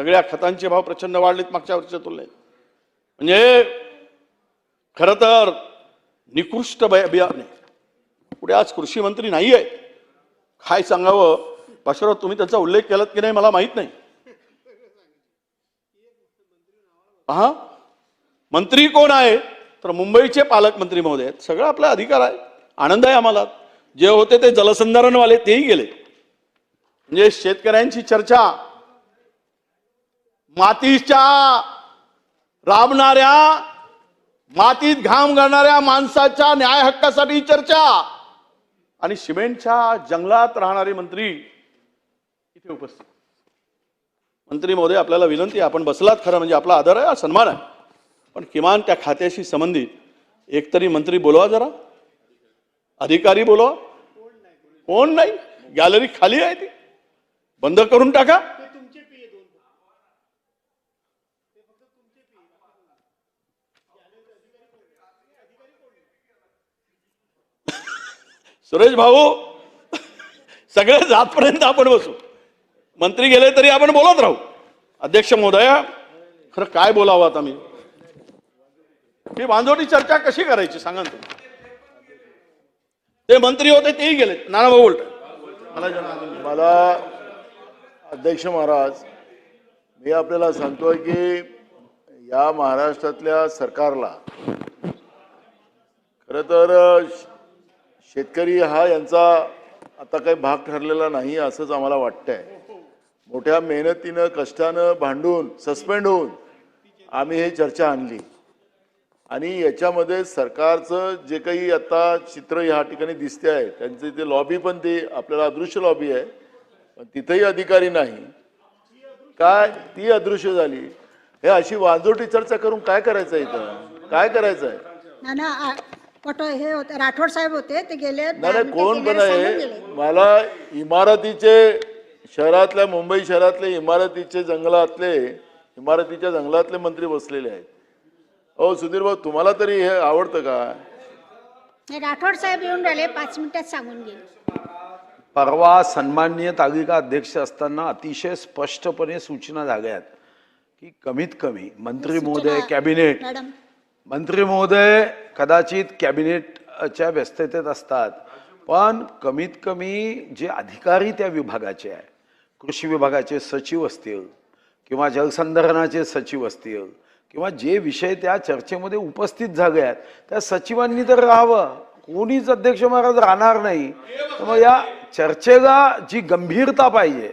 सगळ्या खतांचे भाव प्रचंड वाढलेत मागच्या वर्षीच्या तुलनेत. म्हणजे खरं तर निकृष्ट बियाणे. पुढे आज कृषी मंत्री नाही आहे काय सांगावं? पाशुराव तुम्ही त्याचा उल्लेख केलात की नाही मला माहीत नाही. हा मंत्री कोण आहे? तर मुंबईचे पालकमंत्री महोदय आहेत. सगळं आपला अधिकार आहे. आनंद आहे आम्हाला. जे होते ते जलसंधारणवाले तेही गेले. म्हणजे शेतकऱ्यांची चर्चा मातीच्या राबणाऱ्या मातीत घाम घालणाऱ्या माणसाच्या न्याय हक्कासाठी चर्चा. आणि सिमेंटच्या जंगलात राहणारे मंत्री इथे उपस्थित. मंत्री महोदय आपल्याला विनंती आहे आपण बसलात खरं म्हणजे आपला आदर आहे सन्मान आहे. पण किमान त्या खात्याशी संबंधित एकतरी मंत्री बोलवा जरा. अधिकारी बोलवा. कोण नाही? गॅलरी खाली आहे ती. बंद करून टाका. सुरेश भाऊ सगळे जातपर्यंत आपण बसू. मंत्री गेले तरी आपण बोलत राहू. अध्यक्ष महोदया खरं काय बोलावं आता मी? ही बांधवटी चर्चा कशी करायची सांगा तुम्ही. ते मंत्री होते तेही गेले नाना भाऊ बोलत मला अध्यक्ष महाराज मी आपल्याला सांगतोय की या महाराष्ट्रातल्या सरकारला खरं तर शेतकरी हा यांचा आता काही भाग ठरलेला नाही असंच आम्हाला वाटतंय. मोठ्या मेहनतीनं कष्टानं भांडून सस्पेंड होऊन आम्ही हे चर्चा आणली. आणि याच्यामध्ये सरकारचं जे काही आता चित्र ह्या ठिकाणी दिसते आहे त्यांचे ते लॉबी पण ते आपल्याला अदृश्य लॉबी आहे पण तिथेही अधिकारी नाही. काय? ती अदृश्य झाली. हे अशी वाजोटी चर्चा करून काय करायचं इथं? काय करायचं आहे ना पटो हे होते राठोड साहेब होते ते गेले नाही कोण पण आहे. मला इमारतीचे शहरातल्या मुंबई शहरातले इमारतीचे जंगलातले इमारतीच्या जंगलातले मंत्री बसलेले आहेत. हो सुधीर भाऊ तुम्हाला तरी हे आवडतं का? राठोड साहेब येऊन राहिले पाच मिनिटात सांगून गेले. परवा सन्माननीय तालिका अध्यक्ष असताना अतिशय स्पष्टपणे सूचना झाल्यात की कमीत कमी मंत्री महोदय कॅबिनेट मॅडम मंत्री महोदय कदाचित कॅबिनेटच्या व्यस्ततेत असतात पण कमीत कमी जे अधिकारी त्या विभागाचे आहे कृषी विभागाचे सचिव असतील किंवा जलसंधारणाचे सचिव असतील किंवा जे विषय त्या चर्चेमध्ये उपस्थित झाले आहेत त्या सचिवांनी तर राहावं. कोणीच अध्यक्ष महाराज राहणार नाही. तर मग या चर्चेला जी गंभीरता पाहिजे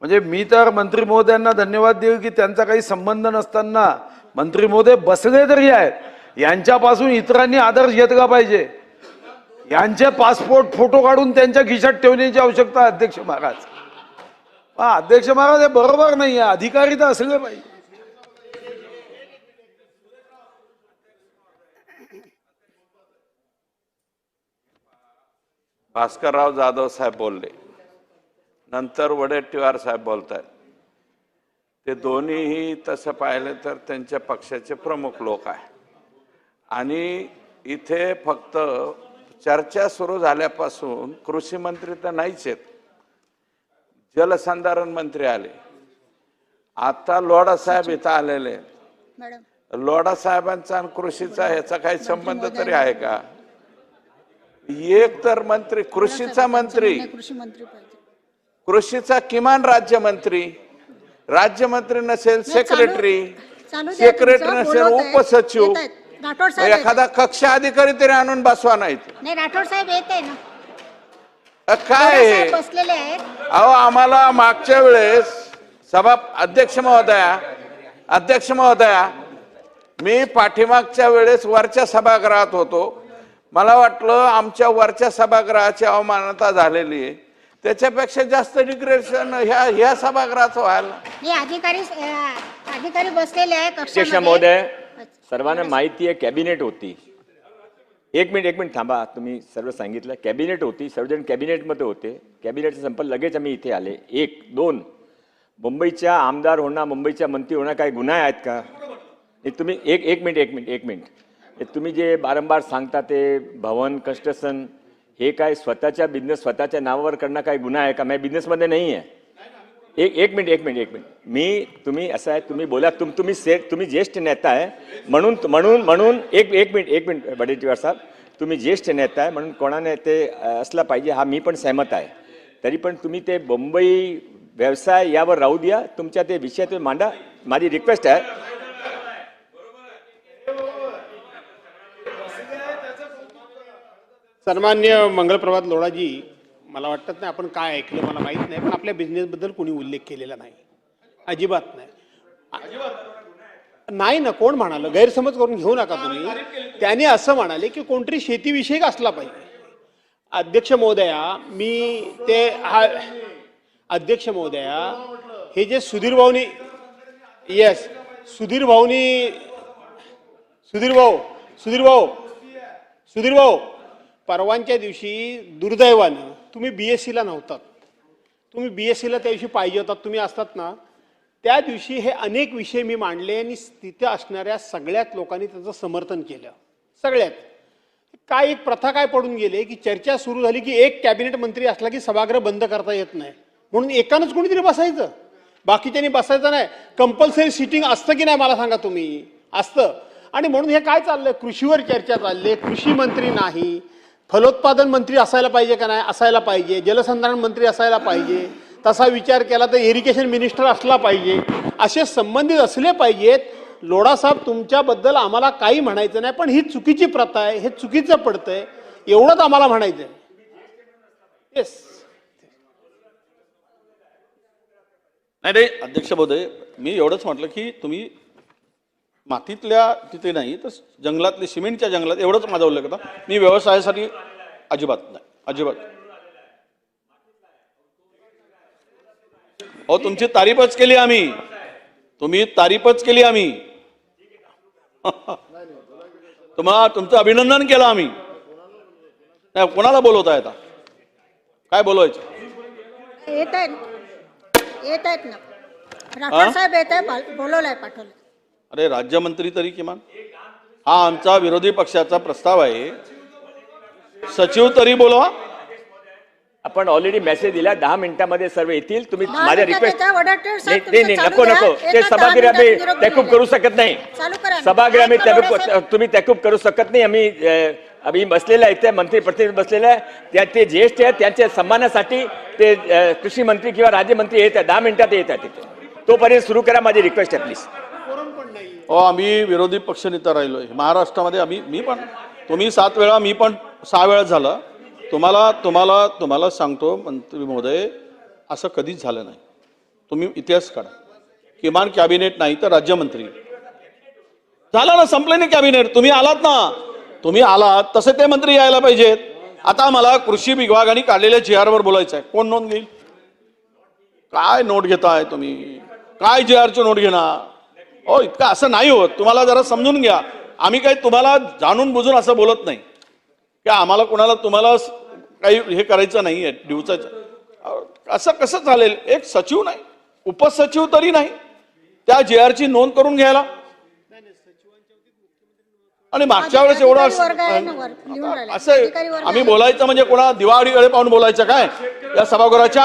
म्हणजे मी तर मंत्री महोदयांना धन्यवाद देऊ की त्यांचा काही संबंध नसताना मंत्री महोदय बसले तरी आहेत. यांच्यापासून इतरांनी आदर्श घेतला पाहिजे. यांचे पासपोर्ट फोटो काढून त्यांच्या खिशात ठेवण्याची आवश्यकता अध्यक्ष महाराज. अध्यक्ष महाराज हे बरोबर नाही आहे. अधिकारी तर असले पाहिजे. भास्करराव जाधव साहेब बोलले. नंतर वडेट्टीवार साहेब बोलत आहेत ते दोन्हीही तसं पाहिलं तर त्यांच्या पक्षाचे प्रमुख लोक आहे आणि इथे फक्त चर्चा सुरू झाल्यापासून कृषी मंत्री तर नाहीच आहेत. जलसंधारण मंत्री आले. आता लोढा साहेब इथं आलेले लोढा साहेबांचा आणि कृषीचा ह्याचा काही संबंध तरी आहे का? एक तर मंत्री कृषीचा मंत्री. कृषीचा किमान राज्यमंत्री. राज्यमंत्री नसेल सेक्रेटरी सेक्रेटरी नसेल उपसचिव एखादा कक्ष अधिकारी तरी आणून बसवा. नाही राठोड साहेब येत आहे ना. अ, काय? हे? बसलेले आहेत. अहो आम्हाला मागच्या वेळेस सभा अध्यक्ष महोदया अध्यक्ष महोदया मी पाठीमागच्या वेळेस वरच्या सभागृहात होतो. मला वाटलं आमच्या वरच्या सभागृहाची अवमानता झालेली आहे. त्याच्यापेक्षा जास्त डिग्रेडेशन ह्या ह्या सभागृहाचं व्हायला. हे अधिकारी अं, अधिकारी बसलेले आहे अध्यक्ष कक्षामध्ये महोदय सर्वांना माहिती आहे कॅबिनेट होती. एक मिनिट एक मिनिट थांबा. तुम्ही सर्व सांगितलं. कॅबिनेट होती सर्वजण कॅबिनेटमध्ये होते. कॅबिनेटचं संपलं लगेच आम्ही इथे आले. एक दोन. मुंबईच्या आमदार होणार मुंबईच्या मंत्री होणार काय गुन्हा आहेत का? हे तुम्ही एक एक मिनिट एक मिनिट एक मिनिट. हे तुम्ही जे बारंबार सांगता ते भवन कन्स्ट्रक्शन हे काय स्वतःच्या बिझनेस स्वतःच्या नावावर करणं काय गुन्हा आहे का? मी बिझनेसमध्ये नाही आहे. एक एक मिनिट एक मिनिट एक मिनिट. मी तुम्ही असं आहे तुम्ही बोला तुम तुम्ही से तुम्ही ज्येष्ठ नेता आहे म्हणून म्हणून म्हणून एक एक मिनिट एक मिनिट वडेट्टीवार साहेब. तुम्ही ज्येष्ठ नेता आहे म्हणून कोणाने ते असला पाहिजे हा मी पण सहमत आहे. तरी पण तुम्ही ते मुंबई व्यवसाय यावर राहू द्या तुमच्या ते विषय तुम्ही मांडा. माझी रिक्वेस्ट आहे सन्मान्य मंगलप्रभात लोढाजी मला वाटत नाही आपण काय ऐकलं मला माहीत नाही पण आपल्या बिझनेसबद्दल कोणी उल्लेख केलेला नाही. अजिबात नाही. नाही ना कोण म्हणालं? गैरसमज करून घेऊ नका तुम्ही. त्याने असं म्हणाले की कोणतरी शेतीविषयक असला पाहिजे. अध्यक्ष महोदया मी ते हा अध्यक्ष महोदया हे जे सुधीर भाऊनी येस सुधीर भाऊनी सुधीर भाऊ सुधीर भाऊ सुधीर भाऊ परवानच्या दिवशी दुर्दैवानं तुम्ही बी एस सीला नव्हतात. तुम्ही बी एस सीला त्या दिवशी पाहिजे होतात तुम्ही असतात ना. त्या दिवशी हे अनेक विषय मी मांडले आणि तिथे असणाऱ्या सगळ्यात लोकांनी त्याचं समर्थन केलं. सगळ्यात. काय एक प्रथा काय पडून गेले की चर्चा सुरू झाली की एक कॅबिनेट मंत्री असला की सभागृह बंद करता येत नाही. म्हणून एकानंच कोणीतरी बसायचं. बाकीच्यांनी बसायचं नाही. कंपल्सरी सिटिंग असतं की नाही मला सांगा तुम्ही? असतं. आणि म्हणून हे काय चाललंय? कृषीवर चर्चा चालली कृषी मंत्री नाही. फलोत्पादन मंत्री असायला पाहिजे का नाही? असायला पाहिजे. जलसंधारण मंत्री असायला पाहिजे. तसा विचार केला तर इरिगेशन मिनिस्टर असला पाहिजे. असे संबंधित असले पाहिजेत. लोढासाहेब तुमच्याबद्दल आम्हाला काही म्हणायचं नाही पण ही चुकीची प्रथा आहे. हे चुकीचं पडतं आहे एवढंच आम्हाला म्हणायचं आहे येस नाही नाही अध्यक्ष महोदय मी एवढंच म्हटलं की तुम्ही मातीतल्या तिथे नाही तर जंगलातले सिमेंटच्या जंगलात एवढंच माझा उल्लेख होता मी व्यवसायासाठी अजिबात नाही अजिबात. हो तुमची तारीफच केली आम्ही. तुम्ही तारीफच केली आम्ही. तुम्हाला तुमचं अभिनंदन केलं आम्ही. नाही कोणाला बोलवताय आता? काय बोलवायचं? येत आहेत येत आहेत ना. राठोड साहेब येत आहे बोलवलंय पाठवलं अरे राज्यमंत्री तरी किमान. हा आमचा विरोधी पक्षाचा प्रस्ताव आहे. सचिव तरी बोलवा. आपण ऑलरेडी मेसेज दिला दहा मिनिटामध्ये सर्व येतील. तुम्ही दहा माझ्या मिनिटात रिक्वेस्ट येतात, वडाट्टीवार साहेब, नाही नाही, तुमचं नको चालू नको. द्या. ते एका दहा सभागृह मिनिटात आम्ही निरोप घेऊया. करू शकत नाही. चालू करा. ना. सभागृह आम्ही करू तुम्ही तॅकूप करू शकत नाही. आम्ही अ, आम्ही बसलेला इथे मंत्री प्रतिनिधी बसलेला आहे. त्या ते ज्येष्ठ आहेत त्यांच्या सन्मानासाठी ते अ, कृषी मंत्री किंवा राज्यमंत्री येत आहेत. दहा मिनिटात येत आहेत तिथे तोपर्यंत सुरू करा माझी रिक्वेस्ट आहे प्लीज हो आम्ही विरोधी पक्षनेता राहिलो. आहे महाराष्ट्रामध्ये आम्ही मी पण तुम्ही सात वेळा मी पण सहा वेळा झालं. तुम्हाला तुम्हाला तुम्हाला सांगतो मंत्री महोदय असं कधीच झालं नाही. तुम्ही इतिहास काढा. किमान कॅबिनेट नाही तर राज्यमंत्री. झालं ना संपलं नाही कॅबिनेट. तुम्ही आलात ना. तुम्ही आलात तसे ते मंत्री यायला पाहिजेत. आता मला कृषी विभागाने काढलेल्या जी आरवर बोलायचं आहे कोण नोंद घेईल? काय नोट घेताय तुम्ही? काय जी आरची नोट घेणार? हो इतकं असं नाही होत. तुम्हाला जरा समजून घ्या. आम्ही काही तुम्हाला जाणून बुजून असं बोलत नाही. की आम्हाला कोणाला तुम्हाला काही हे करायचं नाही आहे दिवसाचं. असं कसं चालेल? एक सचिव नाही. उपसचिव तरी नाही. त्या जे आरची नोंद करून घ्यायला. आणि मागच्या वेळेस एवढं असं आम्ही. बोलायचं म्हणजे कोणा दिवाळीकडे पाहून बोलायचं काय? या सभागृहाच्या